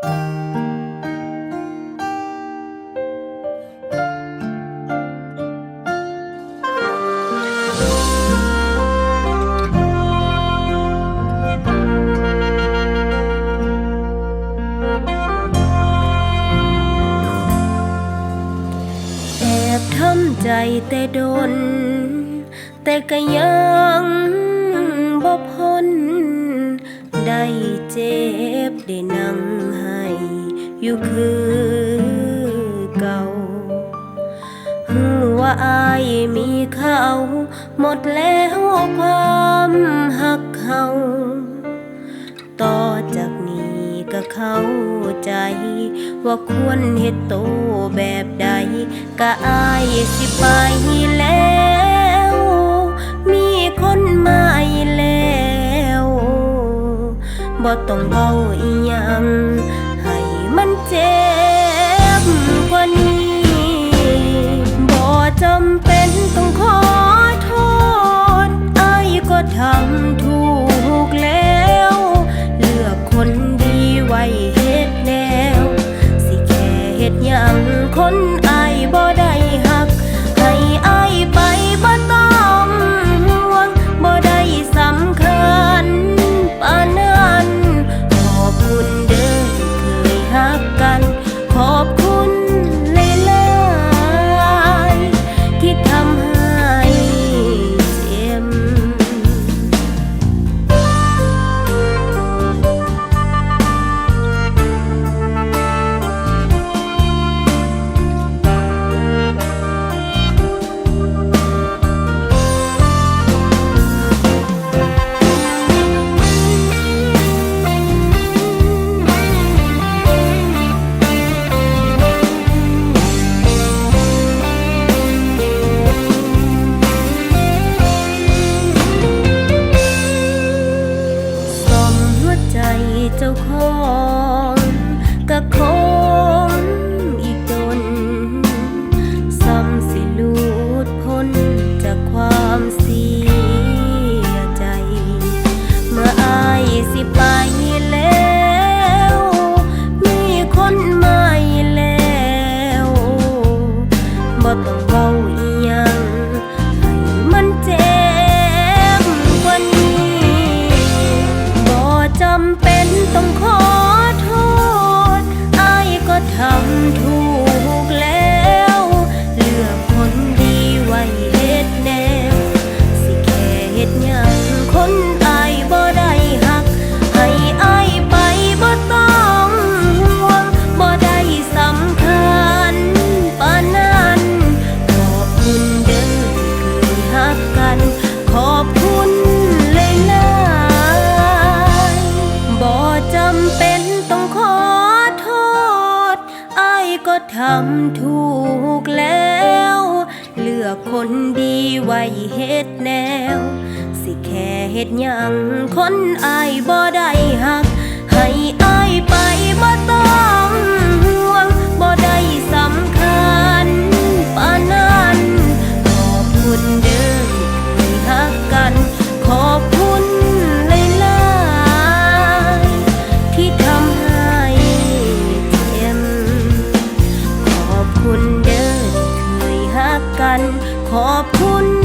แอบทำใจแต่ดน แต่ก็ยัง ได้นั่งให้อยู่คือเก่าหัวอายมีเขาหมดแล้วความหักเขาต่อจากนี้ก็เข้าใจ ว่าควรเฮ็ดโตแบบใด ก็อายสิไปแล้ว มีคนใหม่ บ่ต้องเบาอีหยังให้มันเจ็บกว่านี้ำเป็นต้องขอ ก็ทำถูกแล้ว เลือกคนดีไว้เฮ็ดแนว สิแค่เฮ็ดยังคนอายบ่ได้หัก ให้อา ขอบคุณ